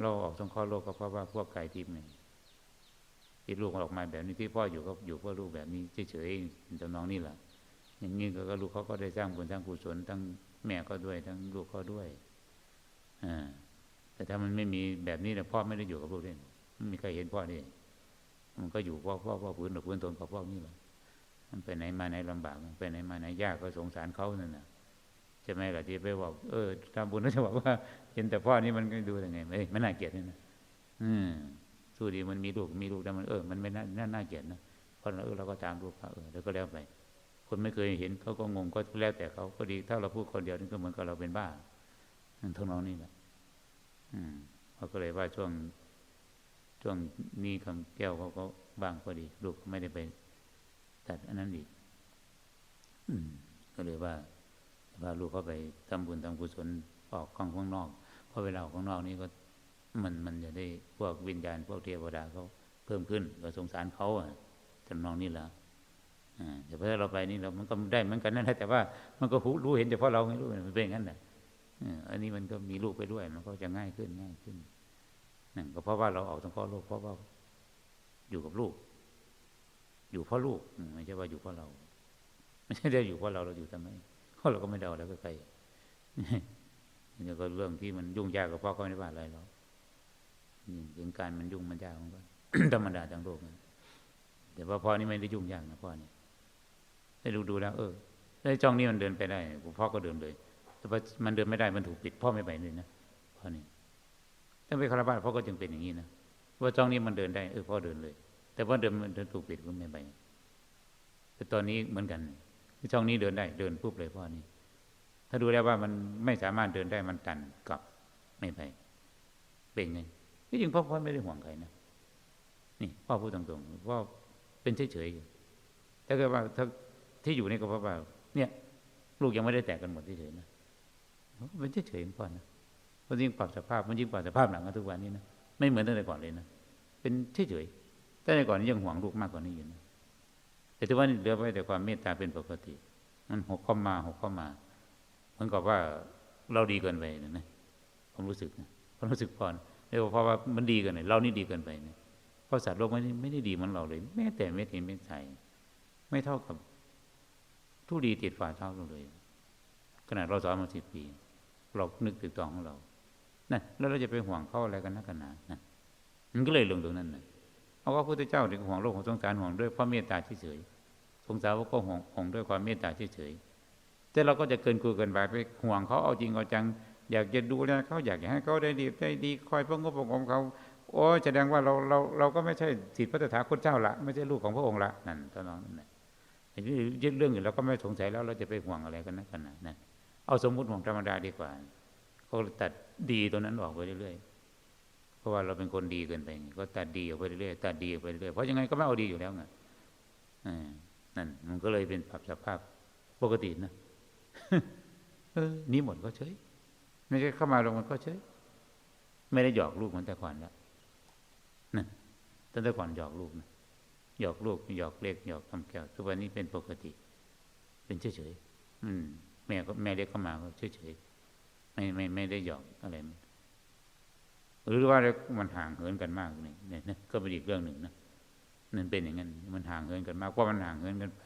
เราออกสงเคราะห์โลกก็เพราะว่าพวกไก่ทิพย์เนี่ยที่ลูกออกมาแบบนี้ที่พ่ออยู่ก็อยู่เพื่อลูกแบบนี้เฉยๆจำนองนี่แหละอย่างนี้ก็ลูกเขาก็ได้สร้างบุญสร้างกุศลทั้งแม่ก็ด้วย ทั้งลูกเขาด้วยอ่าแต่ถ้ามันไม่มีแบบนี้เนี่ยพ่อไม่ได้อยู่กับลูกเล่นไม่มีใครเห็นพ่อนี่มันก็อยู่พ่อพ่อพ่อพื้นหรือพื้นตนกับพ่อนี่แหละมันไปไหนมาไหนลำบากมันไปไหนมาไหนยากก็สงสารเขานั่นน่ะ ช่ไหมล่ะที่ไปบอกเออทำบุญแล้วจะบอกว่า เห็นแต่พ่อนี่มันก็ดูยังไงไม่ไม่น่าเกลียดนี่นะอืมสู้ดีมันมีลูกมีลูกแต่มันเออมันไม่น่าน่าน่าเกลียดนะเพราะเราเออเราก็ตามลูกเขาเออแล้วก็แล้วไป คนไม่เคยเห็นเขาก็งงก็แล้วแต่เขาก็ดีถ้าเราพูดคนเดียวนี่ก็เหมือนกับเราเป็นบ้าทั้งน้องนี่แหละอืมเขาก็เลยว่าช่วง ช่วงนี้คำแก้วเขาก็บางพอดี ลูกไม่ได้ไปตัดอันนั้นอีกอืมก็เลยว่า พาลูกเขาไปทำบุญทำกุศลออกข้างข้างนอกเพราะเวลาออกข้างนอกนี่ก็มันมันจะได้พวกวิญญาณพวกเทวดาเขาเพิ่มขึ้นก็สงสารเขาอะทำนองนี้แหละอ่าแต่พอเราไปนี่เรา มันก็ได้เหมือนกันนั่นแหละแต่ว่ามันก็รู้เห็นเฉพาะเราไม่รู้มันเป็นอย่างนั้นแหละอันนี้มันก็มีลูกไปด้วย มันก็จะง่ายขึ้นง่ายขึ้นนั่นก็เพราะว่าเราออกทั้งพ่อลูกเพราะว่าอยู่กับลูก อยู่เพราะลูกไม่ใช่ว่าอยู่เพราะเรา ไม่ใช่ได้อยู่เพราะเราเราอยู่ทำไม เราก็ไม่เดาแล้วก็ใครนี่ก็เรื่องที่มันยุ่งยากกับพ่อก็ไม่ได้ว่าอะไรหรอกถึงการมันยุ่งมันยากมันก็ธรรมดาทางโลกนะแต่ว่าพ่อนี่ไม่ได้ยุ่งยากนะพ่อนี่ได้ดูดูแล้ว เออได้จ้องนี่มันเดินไปได้พ่อก็เดินเลย แต่ว่ามันเดินไม่ได้มันถูกปิด พ่อไม่ไปเลยนะพ่อนี่ถ้าไปคารวะพ่อก็จึงเป็นอย่างนี้นะว่าจ้องนี้มันเดินได้เออพ่อเดินเลย แต่ว่าเดินมันเดินถูกปิดก็ไม่ไปแต่ตอนนี้เหมือนกัน ช่องนี้เดินได้เดินปุ๊บเลยพ่อนี่ถ้าดูแล้วว่ามันไม่สามารถเดินได้มันตันกลับไม่ไปเป็นไงที่จริงพ่อพ่อไม่ได้ห่วงใครนะนี่พ่อพูดตรงๆพ่อเป็นเฉยๆถ้าเกิดว่าถ้าที่อยู่นี่ก็เพราะว่าเนี่ยลูกยังไม่ได้แตกกันหมดเฉยๆนะเป็นเฉยๆพ่อนะเพราะยิ่งปรับสภาพมันยิ่งปรับสภาพหลังกันทุกวันนี้นะไม่เหมือนตั้งแต่ก่อนเลยนะเป็นเฉยๆตั้งแต่ก่อนนี้ยังห่วงลูกมากกว่านี้อยู่นะ แต่ทุกวันนี้เหลือไว้แต่ความเมตตาเป็นปกติมันหกเข้ามาหกเข้ามาเหมือนกับว่าเราดีเกินไปนะนะความรู้สึกนะความรู้สึกพอเรียกว่าเพราะว่ามันดีเกินไปเรานี่ดีเกินไปนะเพราะสัตว์โลกไม่ได้ไม่ได้ดีเหมือนเราเลย แม้แต่เม็ดหินเม็ดทรายไม่เท่ากับทุดีติดฝ่าเท้าเราเลยขนาดเราสอนมาสิบปี เรานึกถึงตองของเรานั่นแล้วเราจะไปห่วงเขาอะไรกันนักกันหนานะมันก็เลยลงตรงนั้นนะ เอาว่าพระพุทธเจ้าถึงห่วงโลกของสงสารห่วงด้วยเพราะเมตตาเฉยๆสงสารว่าก็ห่วงห่วงด้วยความเมตตาเฉยๆแต่เราก็จะเกินกูเกินไปไปห่วงเขาเอาจริงเอาจัง อยากจะดูแลเขาอยากให้เขาได้ดีได้ดีคอยประงบประงมเขาโอ้แสดงว่าเราเราเราก็ไม่ใช่สิทธิพระตถาคตเจ้าละไม่ใช่ลูกของพระองค์ละนั่นตอนนั้นนะอันนี้ยึดเรื่องอื่นเราก็ไม่สงสัยแล้วเราจะไปห่วงอะไรกันนักกันนะนั่นเอาสมมุติห่วงธรรมดาดีกว่าเขาตัดดีตัวนั้นออกไปเรื่อยๆ ราะว่าเราเป็นคนดีเกินไป ก็ตัดดีออกไปเรื่อยตัดดีออกไปเรื่อยเพราะยังไงก็ไม่เอาดีอยู่แล้วไงนั่นมันก็เลยเป็นปรับสภาพปกตินะเออนี้หมดก็เฉยไม่ใช่เข้ามาลงมันก็เฉยไม่ได้หยอกลูกเหมือนแต่ก่อนแล้วนั่นตั้งแต่ก่อนหยอกลูกนะหยอกลูกหยอกเล็กหยอกคำแก้วทุกวันนี้เป็นปกติ เป็นเฉยเฉยแม่ก็แม่เล็กเข้ามาก็เฉยเฉยไม่ไม่ไม่ได้หยอกอะไร หรือว่ามันห่างเหินกันมากนี่เนี่ยก็เป็นอีกเรื่องหนึ่งนะนั่นเป็นอย่างนั้นมันห่างเหินกันมากว่ามันห่างเหินกันไป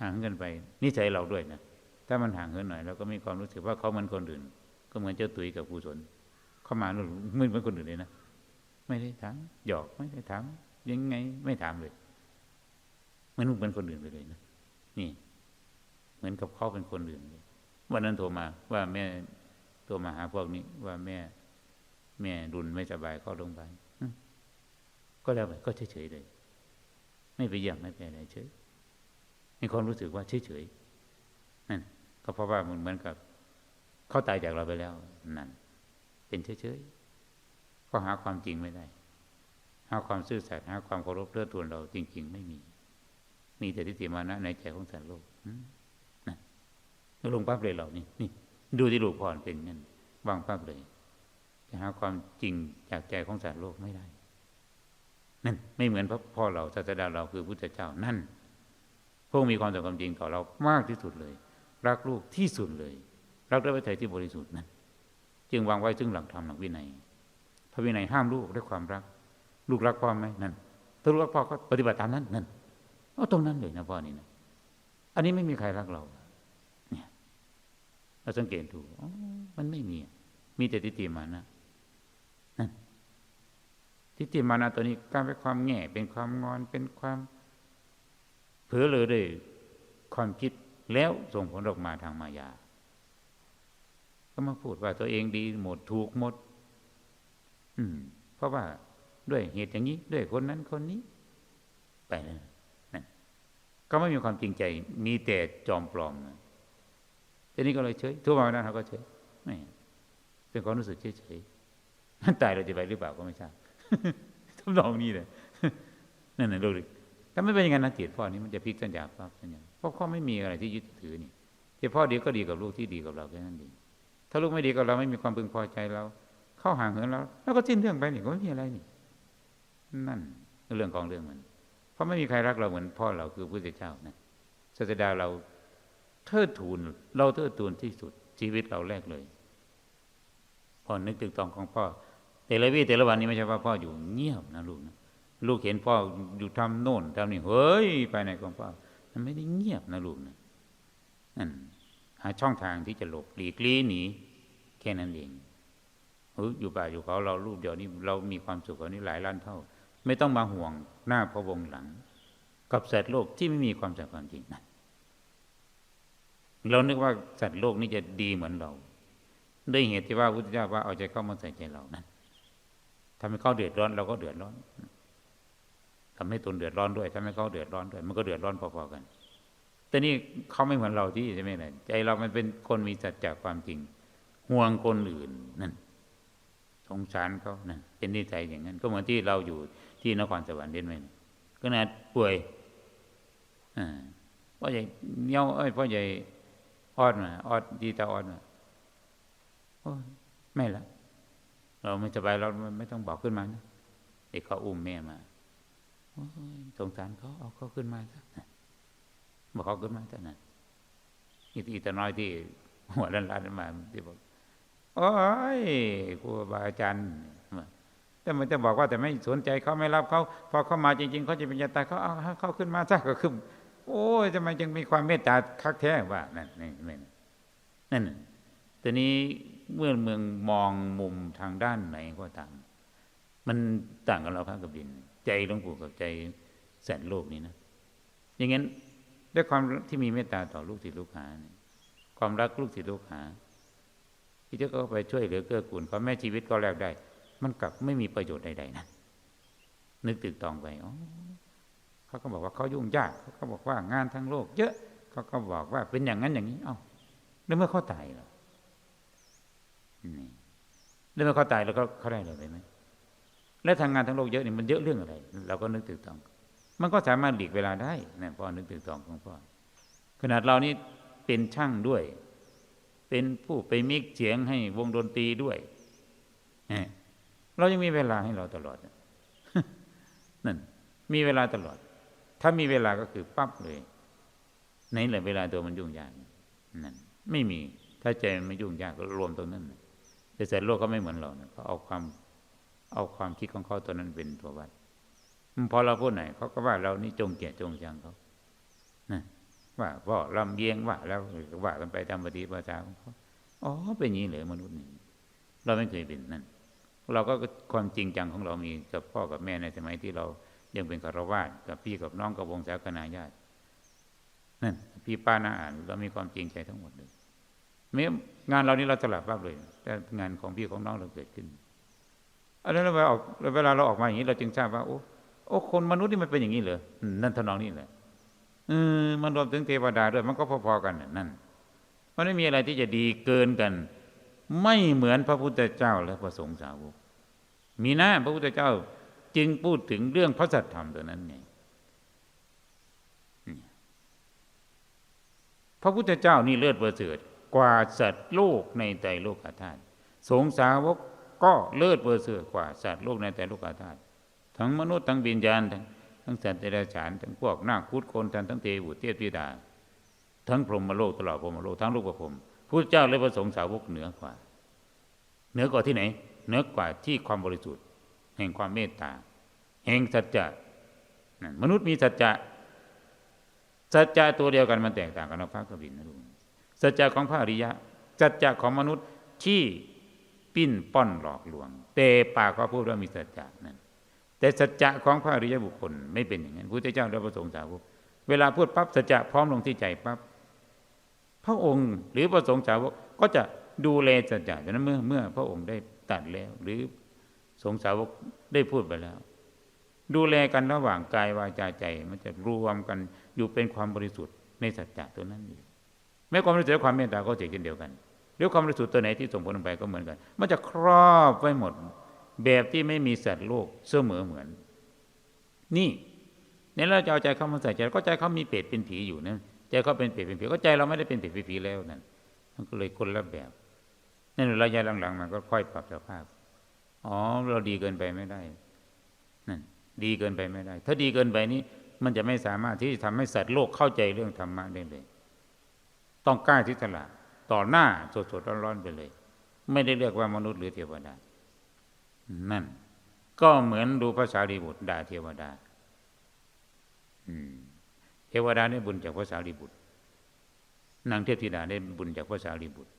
ห่างกันไปนิสัยเราด้วยนะถ้ามันห่างเหินหน่อยเราก็มีความรู้สึกว่าเขาเหมือนคนอื่น ก็เหมือนเจ้าตุยกับกุศลเข้ามาไม่เหมือนคนอื่นเลยนะไม่ได้ถามหยอกไม่ได้ถามยังไงไม่ถามเลยมันเป็นคนอื่นไปเลยนะนี่ เหมือนกับเขาเป็นคนอื่นเลยวันนั้นโทรมาว่าแม่โทรมาหาพวกนี้ว่าแม่ แม่รุนไม่สบายเข้าโรงพยาบาลก็แล้วไปก็เฉยๆเลย ไม่ไปเยี่ยมไม่ไปอะไรเฉยมีความรู้สึกว่าเฉยๆนั่นก็เพราะว่ามันเหมือนกับเขาตายจากเราไปแล้วนั่นเป็นเฉยๆก็หาความจริงไม่ได้ หาความซื่อสัตย์หาความเคารพเลื่อทวนเราจริง ๆ ไม่มี มีแต่ทิฏฐิมานะในใจของสัตว์โลกนะลงปั๊บเลยเรานี่นี่ดูที่ลูกพรเป็นงั้นวางปั๊บเลย จะหาความจริงจากใจของสัตว์โลกไม่ได้ นั่นไม่เหมือนพระพ่อเราศาสดาเราคือพุทธเจ้านั่น พวกมีความสัมพันธ์จริงต่อเรามากที่สุดเลย รักลูกที่สุดเลย รักด้วยใจที่บริสุทธิ์นั้นจึงวางไว้ซึ่งหลักธรรมหลักวินัย พระวินัยห้ามลูกด้วยความรัก ลูกรักพ่อไหมนั่นถ้าลูกรักพ่อก็ปฏิบัติตามนั้นนั่นเอาตรงนั้นเลยนะพ่อนี่นะอันนี้ไม่มีใครรักเรา เนี่ย เราสังเกตดูมันไม่มี มีแต่ทิฏฐิมานะนั่น ทิฏฐิมานะตัวนี้กลายเป็นความแง่เป็นความงอนเป็นความเผลอเลยด้วยความคิดแล้วส่งผลออกมาทางมายา ก็มาพูดว่าตัวเองดีหมดถูกหมด อืม เพราะว่าด้วยเหตุอย่างนี้ ด้วยคนนั้นคนนี้ ไปแล้วนั่นก็ไม่มีความจริงใจ มีแต่จอมปลอมนะทีนี้ก็เลยเฉยทุกวันนั้นเขาก็เฉยไม่เป็นความรู้สึกเฉยเฉยมันตายเราจะไปหรือเปล่าก็ไม่ทราบ ทำนองนี้เลยนั่นน่ะลูกถ้าไม่เป็นอย่างนั้นนะจิตพ่อนี้มันจะพลิกสัญญาปั๊บสัญญาเพราะพ่อไม่มีอะไรที่ยึดถือนี่ที่พ่อดีก็ดีกับลูกที่ดีกับเราแค่นั้นเองถ้าลูกไม่ดีกับเราไม่มีความพึงพอใจเราเข้าห่างเหินเราแล้วก็สิ้นเรื่องไปนี่ก็ไม่มีอะไรนี่ นั่นเรื่องของเรื่องมัน เพราะไม่มีใครรักเราเหมือนพ่อเราคือพระพุทธเจ้านะศาสดาเราเทิดทูนเราเทิดทูนที่สุดชีวิตเราแรกเลย พอนึกถึงตองของพ่อ แต่ละวี่แต่ละวันนี้ไม่ใช่ว่าพ่ออยู่เงียบนะลูกนะลูกเห็นพ่ออยู่ทำโน่นทำนี่เฮ้ยไปไหนของพ่อมันไม่ได้เงียบนะลูกนะนั่นหาช่องทางที่จะหลบหลีกลี่หนีแค่นั้นเองเอออยู่ป่าอยู่เขาเราลูกเดียวนี้เรามีความสุขกว่านี้หลายล้านเท่า ไม่ต้องมาห่วงหน้าพระวงหลัง กับสัตว์โลกที่ไม่มีความสัมพันธ์จริงนะเรานึกว่าสัตว์โลกนี่จะดีเหมือนเรา ด้วยเหตุที่ว่าพุทธเจ้าว่าเอาใจเข้ามาใส่ใจเรานั้น ทำให้เขาเดือดร้อนเราก็เดือดร้อนทำให้ตนเดือดร้อนด้วยทำให้เขาเดือดร้อนด้วย มันก็เดือดร้อนพอๆกัน แต่นี่เขาไม่เหมือนเราที่ใช่ไหมล่ะใจเรามันเป็นคนมีสัจจะความจริง ห่วงคนอื่นนั่นสงสารเขานะเป็นนิสัยอย่างนั้น ก็เหมือนที่เราอยู่ที่นครสวรรค์เด่นไหมก็นาดป่วยอ่าพ่อใหญ่เนี้ยเอ้ยพ่อใหญ่ออดมาออดดีตาออดมาโอ้ไม่ละ เราไม่สบายเราไม่ต้องบอกขึ้นมานะเด็กเขาอุ้มแม่มาสงสารเขาเอาเขาขึ้นมาซะบอกเขาขึ้นมาซะนั่นอีตีตาน้อยที่หัวล้านล้านมาที่บอกโอ้ยครูบาอาจารย์แต่มันจะบอกว่าแต่ไม่สนใจเขาไม่รับเขาพอเขามาจริง ๆเขาจะเป็นยาตายเขาเอาเขาขึ้นมาซะก็ขึ้นโอ้ยทำไมจึงมีความเมตตาคักแท้ว่านั่นนี่นั่นต่นี้ เมื่อเมืองมองมุมทางด้านไหนก็ตาม มันต่างกันเราพระกับดิน ใจหลวงปู่กับใจแสนโลกนี้นะ อย่างงั้นด้วยความที่มีเมตตาต่อลูกศิษย์ลูกหาความรักลูกศิษย์ลูกหาที่จะก็ไปช่วยเหลือเกื้อกูลเขาแม่ชีวิตก็แลกได้ มันกลับไม่มีประโยชน์ใดๆนะนึกตึกตองไปอ๋อเขาก็บอกว่าเขายุ่งยากเขาก็บอกว่างานทั้งโลก เยอะเขาก็บอกว่าเป็นอย่างนั้นอย่างนี้ เอ้าแล้วเมื่อเขาตายล่ะ แล้วเมื่อเขาตายแล้วก็เขาได้อะไรไหมและทางงานทั้งโลกเยอะนี่มันเยอะเรื่องอะไรเราก็นึกตึกตอง มันก็สามารถหลีกเวลาได้นะพ่อนึกตึกตองของพ่อขนาดเรานี่เป็นช่างด้วย เป็นผู้ไปมิกเสียงให้วงดนตรีด้วยเรายังมีเวลาให้เราตลอดนั่นมีเวลาตลอด ถ้ามีเวลาก็คือปั๊บเลยไหนหละเวลาตัวมันยุ่งยากนั่นไม่มีถ้าใจมันไม่ยุ่งยากก็รวมตรงนั้น แต่แต่โลกก็ไม่เหมือนเรานะเขาเอาความเอาความคิดของเขาตัวนั้นเป็นตัววัดพอเราพูดไหนเขาก็ว่าเรานี่จงเกียรจงชังเขานะว่าพ่อลำเยียงว่าแล้วว่ากันไปตามปฏิปทาของเขาอ๋อเป็นอย่างนี้เหรอมนุษย์นี่เราไม่เคยเป็นนั่นเราก็ความจริงจังของเรามีกับพ่อกับแม่ในสมัยที่เรายังเป็นคารวะกับพี่กับน้องกับวงศาคณาญาตินั่นพี่ป้าน้าอ่านเรามีความจริงใจทั้งหมดเลย ม่งานเรานี้เราสลับบ้างเลย แต่งานของพี่ของน้องเราเกิดขึ้นอันนั้นเราออกเวลาเราออกมาอย่างนี้เราจึงทราบว่าโอ้โอ้คนมนุษย์นี่มันเป็นอย่างนี้เหรอนั่นทนองนี้แหละเออมันรวมถึงเทวดาด้วยมันก็พอๆกันนั่นมันไม่มีอะไรที่จะดีเกินกัน ไม่เหมือนพระพุทธเจ้าและพระสงฆ์สาวก มีหน้าพระพุทธเจ้าจึงพูดถึงเรื่องพระสัทธรรมตัวนั้นไงพระพุทธเจ้านี่เลิศประเสริฐ กว่าสัตว์โลกในใจโลกธาตุสงสาวกก็เลิศประเสริฐกว่าสัตว์โลกในใจโลกธาตุทั้งมนุษย์ทั้งวิญญาณทั้งทั้งสัตว์เดรัจฉานทั้งพวกนาคคุดคนทันทั้งเทวุเทพธิดา ทั้งพรหมโลกตลอดพรหมโลกทั้งลูกประพรมพุทธเจ้าและพระสงฆ์สาวกเหนือกว่า เหนือกว่าที่ไหน เหนือกว่าที่ความบริสุทธิ์ แห่งความเมตตา แห่งสัจจะมนุษย์มีสัจจะสัจจะตัวเดียวกันมันแตกต่างกันนะพระกบินนะลูก สัจจะของพระอริยะสัจจะของมนุษย์ที่ปิ้นป้อนหลอกลวง แต่ปากเขาพูดว่ามีสัจจะนั่นแต่สัจจะของพระอริยบุคคลไม่เป็นอย่างนั้นพระเจ้าและพระสงฆ์สาวกเวลาพูดปั๊บสัจจะพร้อมลงที่ใจปั๊บพระองค์หรือพระสงฆ์สาวกก็จะดูแลสัจจะฉะนั้นเมื่อเมื่อพระองค์ได้ตัดแล้ว หรือสงฆ์สาวกได้พูดไปแล้ว ดูแลกันระหว่างกายวาจาใจ มันจะรวมกันอยู่เป็นความบริสุทธิ์ในสัจจะตัวนั้นเอง แม้ความบริสุทธิ์และความเมตตาก็เช่นเดียวกันหรือความบริสุทธิ์ตัวไหนที่ส่งผลลงไปก็เหมือนกัน มันจะครอบไว้หมด แบบที่ไม่มีสัตว์โลกเสมอเหมือน นี่เนี่ยเราจะเอาใจเขามาใส่ใจก็ใจเขามีเปรตเป็นผีอยู่นะใจเขาเป็นเปรตเป็นผีก็ใจเราไม่ได้เป็นเปรตเป็นผีแล้วนั่นมันก็เลยคนละแบบนั่นระยะหลังๆมันก็ค่อยปรับสภาพอ๋อเราดีเกินไปไม่ได้นั่นดีเกินไปไม่ได้ ถ้าดีเกินไปนี้มันจะไม่สามารถที่จะทำให้สัตว์โลกเข้าใจเรื่องธรรมะได้เลย ต้องกล้าที่ตลาดต่อหน้าสดๆร้อนๆไปเลย ไม่ได้เรียกว่ามนุษย์หรือเทวดา นั่น ก็เหมือนดูภาษาดีบุตรด่าเทวดาอืมเทวดาได้บุญจากภาษาลีบุตรนางเทพธิดาได้บุญจากภาษาลีบุตร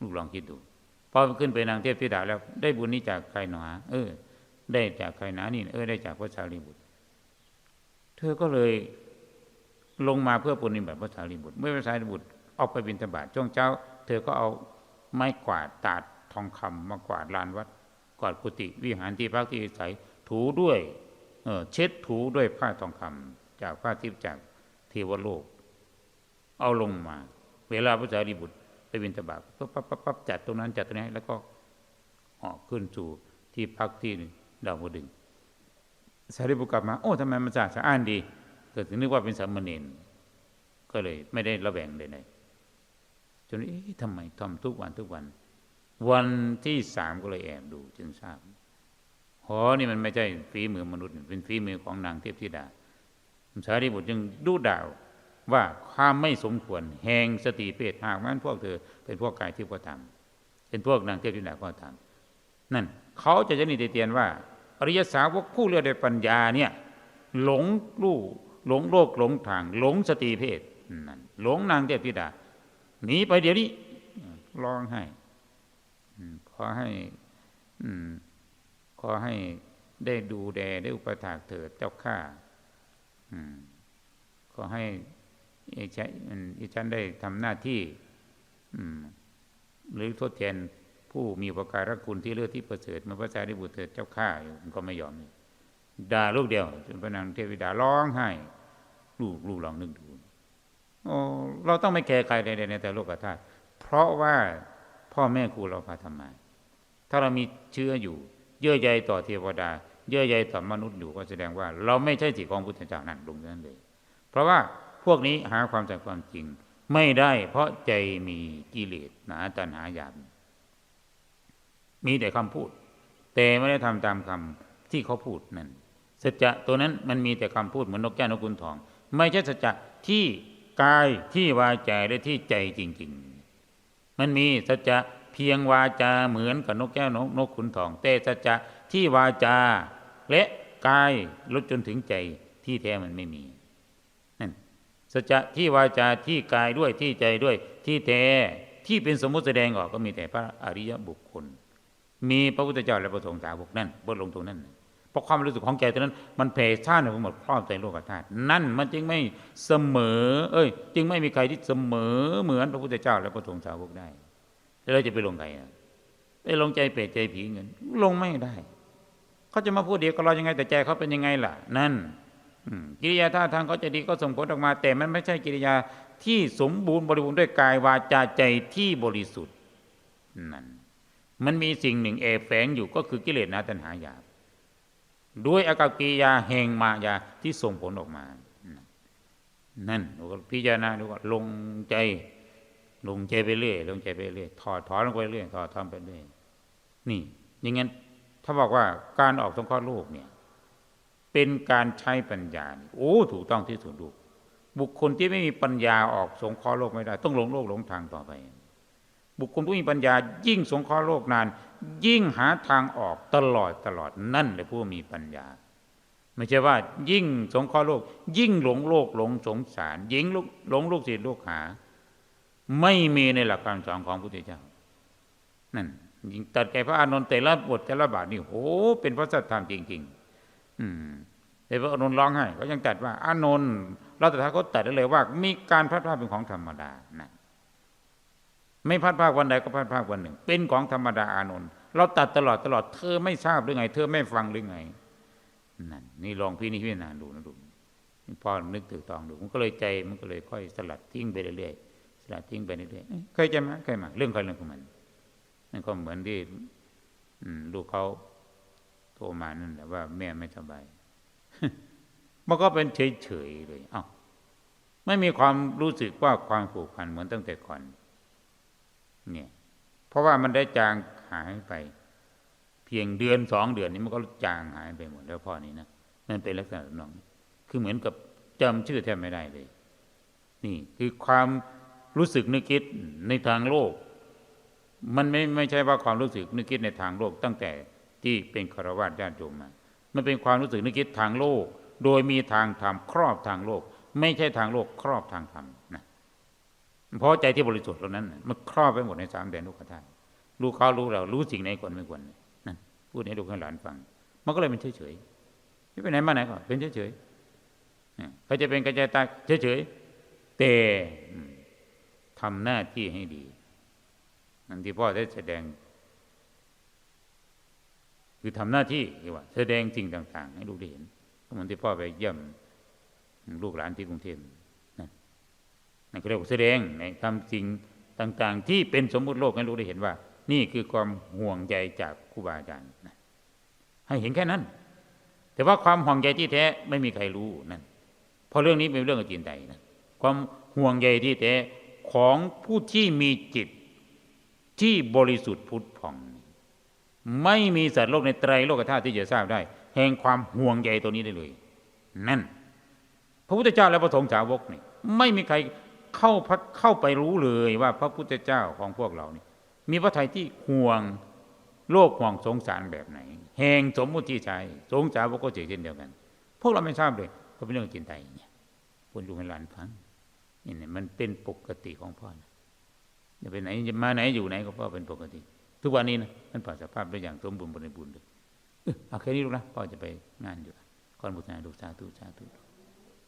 ลูกลองคิดดูพอขึ้นไปนางเทพธิดาแล้ว ได้บุญนี้จากใครหนอเออ ได้จากใครหนานี่ เออ ได้จากพระสารีบุตร เธอก็เลยลงมาเพื่อปฏิบัติพระสารีบุตร เมื่อพระสารีบุตร ออกไปบิณฑบาตช่วงเช้า เธอก็เอาไม้กวาดตาดทองคำมากวาดลานวัด กวาดกุฏิวิหารที่พักที่อาศัยถูด้วยเออเช็ดถูด้วยผ้าทองคำจากผ้าทิพย์จากเทวโลก เอาลงมา เวลาพระสารีบุตรไปบิณฑบาตปั๊บปั๊บปั๊บบจัดตรงนั้นจัดตรงนี้แล้วก็ออกขึ้นสู่ที่พักที่ดาวดึงสารีบุตรกลับมา โอ้ทำไมมันสะอาดสะอ้านดีเกิดถึงนึกว่าเป็นสามเณรก็เลยไม่ได้ระแวงเลย จนเอ๊ะทำไมทำทุกวันทุกวัน วันที่สามก็เลยแอบดูจึงทราบหอนี่มันไม่ใช่ฝีมือมนุษย์ เป็นฝีมือของนางเทพธิดาสารีบุตรจึงดูดาวว่าความไม่สมควรแห่งสติเพศหากนั้นพวกเธอเป็นพวกกายที่ก็ทำเป็นพวกนางเทพธิดาก็ทำนั่นเขาจะจะนิเตียนว่า อริยสาวกผู้เรียกด้วยปัญญาเนี่ยหลงลู่หลงโลกหลงทาง หลงสติเพศนั่นหลงนางเทพธิดา หนีไปเดี๋ยวนี้ร้องให้ขอให้ขอให้ได้ดูแลได้อุปถากเถิดเจ้าข้าขอให้อีฉันได้ทำหน้าที่หรือทดแทนผู้มีประการคุณที่เลือดที่ประเสริฐมาพระสารีบุตรเถิดเจ้าข้าอยู่ก็ไม่ยอมด่าลูกเดียวจนพระนางเทวิดาร้องไห้ ลูกลูกลองนึกดู เราต้องไม่แคร์ใครใดๆในแต่โลกธาตุเพราะว่าพ่อแม่ครูเราพาทำมาถ้าเรามีเชื้ออยู่ เยื่อใยต่อเทวดา เยื่อใยต่อมนุษย์อยู่ก็แสดงว่า เราไม่ใช่สิของพุทธเจ้านั่นลงนั้นเลย เพราะว่าพวกนี้หาความจากความจริง ไม่ได้เพราะใจมีกิเลสหนาตัณหาหยาบมีแต่คำพูด แต่ไม่ได้ทำตามคำที่เขาพูดนั่นสัจจะตัวนั้นมันมีแต่คำพูดเหมือนนกแก้วนกขุนทอง ไม่ใช่สัจจะที่ กายที่วาจาและที่ใจจริง ๆ มันมีสัจจะเพียงวาจาเหมือนกับนกแก้วนกนกขุนทองแต่สัจจะที่วาจา และกายลดจนถึงใจที่แท้มันไม่มีนั่นสัจจะที่วาจาที่กายด้วยที่ใจด้วยที่แท้ที่เป็นสมมุติแสดงออกก็มีแต่พระอริยบุคคล มีพระพุทธเจ้าและพระสงฆ์สาวกนั่นบทลงตรงนั้น ราะความรู้สึกของแกตรงนั้น มันแผ่ซ่านไปหมดครอบใจโลกธาตุนั่นมันจึงไม่เสมอ เอ้ย จึงไม่มีใครที่เสมอเหมือนพระพุทธเจ้าและพระสงฆ์สาวกได้แล้วเราจะไปลงใครอะไปลงใจเปรตใจผีเงิน ลงไม่ได้เขาจะมาพูดเดียวกับเรายังไงแต่ใจเขาเป็นยังไงล่ะ นั่นกิริยาท่าทางเขาจะดีก็ส่งผลออกมา แต่มันไม่ใช่กิริยาที่สมบูรณ์บริบูรณ์ด้วยกายวาจาใจที่บริสุทธิ์นั่นมันมีสิ่งหนึ่งแอบแฝงอยู่ก็คือกิเลสนาตัณหาหยาบ ด้วยอากับกิยาแห่งมายาที่ส่งผลออกมา นั่นพิจารณาดูว่าลงใจ ลงใจไปเรื่อยลงใจไปเรื่อยถอดถอนลงไปเรื่อยถอดถอนไปเรื่อยนี่อย่างงั้นถ้าบอกว่าการออกสงเคราะห์โลกเนี่ย เป็นการใช้ปัญญาโอ้ถูกต้องที่สุดดูบุคคลที่ไม่มีปัญญาออกสงเคราะห์โลกไม่ได้ ต้องหลงโลกหลงทางต่อไป บุคคลผู้มีปัญญายิ่งสงเคราะห์โลกนาน ยิ่งหาทางออกตลอดตลอดนั่นแหละผู้มีปัญญา ไม่ใช่ว่า ยิ่งสงเคราะห์โลก ยิ่งหลงโลกหลงสงสาร ยิ่งหลงลูกศิษย์ลูกหา ไม่มีในหลักการสอนของพระพุทธเจ้า นั่นยิ่งตัดแก่พระอานนท์แต่ละบทแต่ละบาทนี่โหเป็นพระสัทธรรมจริง ๆ อืมแต่พระอานนท์ร้องไห้ก็ยังตัดว่าอานนท์เราแต่ถ้าเขาตัดได้เลยว่า มีการพัดพาเป็นของธรรมดานะ ไม่พัดภาควันใดก็พัดภาควันหนึ่ง เป็นของธรรมดาอานนท์เราตัดตลอดตลอดเธอไม่ทราบหรือไง เธอไม่ฟังหรือไงนั่นนี่ลองพี่นี่พี่นานดูนะดูพอนึกถือตองดูมันก็เลยใจมันก็เลยค่อยสลัดทิ้งไปเรื่อยๆสลัดทิ้งไปเรื่อยๆเคยจะมาเคยมาเรื่องใครเรื่องของมันนั่นก็เหมือนที่ลูกเขาโทรมานั่นแหละว่าแม่ไม่สบายมันก็เป็นเฉยๆเลย เอ้าไม่มีความรู้สึกว่าความผูกพันเหมือนตั้งแต่ก่อน เนี่ยเพราะว่ามันได้จางหายไป เพียงเดือนสองเดือนนี้มันก็จางหายไปหมดแล้วพ่อนี้นะมันเป็นลักษณะนองคือเหมือนกับจำชื่อแทบไม่ได้เลย นี่คือความรู้สึกนึกคิดในทางโลก มันไม่ไม่ใช่ว่าความรู้สึกนึกคิดในทางโลก ตั้งแต่ที่เป็นคารวะญาติโยมมามันเป็นความรู้สึกนึกคิดทางโลก โดยมีทางธรรมครอบทางโลก ไม่ใช่ทางโลกครอบทางธรรม เพราะใจที่บริสุทธิ์เหล่านั้น มันครอบไปหมดในสามแดนลูกธาตุรู้เขารู้เรา รู้สิ่งไหนควรไม่ควรนั่นพูดให้ลูกให้หลานฟัง มันก็เลยเป็นเฉยๆไม่ไปไหนมาไหนก็เป็นเฉยๆเขาจะเป็นกระจายตาเฉยๆแต่ทำหน้าที่ให้ดีนั่นที่พ่อได้แสดง คือทำหน้าที่ที่ว่า แสดงสิ่งต่าง ๆ ให้ลูกได้เห็นก็เหมือนที่พ่อไปเยี่ยมลูกหลานที่กรุงเทพ นั่นก็เรียกว่าแสดงในทำสิ่งต่างๆ ที่เป็นสมมุติโลกให้ลูกได้เห็นว่า นี่คือความห่วงใยจากครูบาอาจารย์ให้เห็นแค่นั้น แต่ว่าความห่วงใยที่แท้ไม่มีใครรู้นั่นเพราะเรื่องนี้เป็นเรื่องจินใจนะความห่วงใยที่แท้ของผู้ที่มีจิตที่บริสุทธิ์พุทธผ่อง ไม่มีสัตว์โลกในไตรโลกธาตุที่จะทราบได้ แห่งความห่วงใยตัวนี้ได้เลย นั่น พระพุทธเจ้าและพระสงฆ์สาวกนี่ไม่มีใคร เข้าพัดเข้าไปรู้เลยว่าพระพุทธเจ้าของพวกเรานี่มีพระทัยที่ห่วงโลกห่วงสงสารแบบไหน แห่งสมมุติที่ใช้สงสารพวกก็เช่นเดียวกัน พวกเราไม่ทราบเลยก็เป็นเรื่องจินใจเนี่ยควรดูให้หลานฟังนี่เนี่ยมันเป็นปกติของพ่อนะจะไปไหนจะมาไหนอยู่ไหนก็พ่อเป็นปกติ ทุกวันนี้นะมันผ่านสภาพได้อย่างสมบูรณ์บริบูรณ์เลยเอาแค่นี้ลูกนะพ่อจะไปงานอยู่ก่อนบุตรนาดูสาธุสาธุ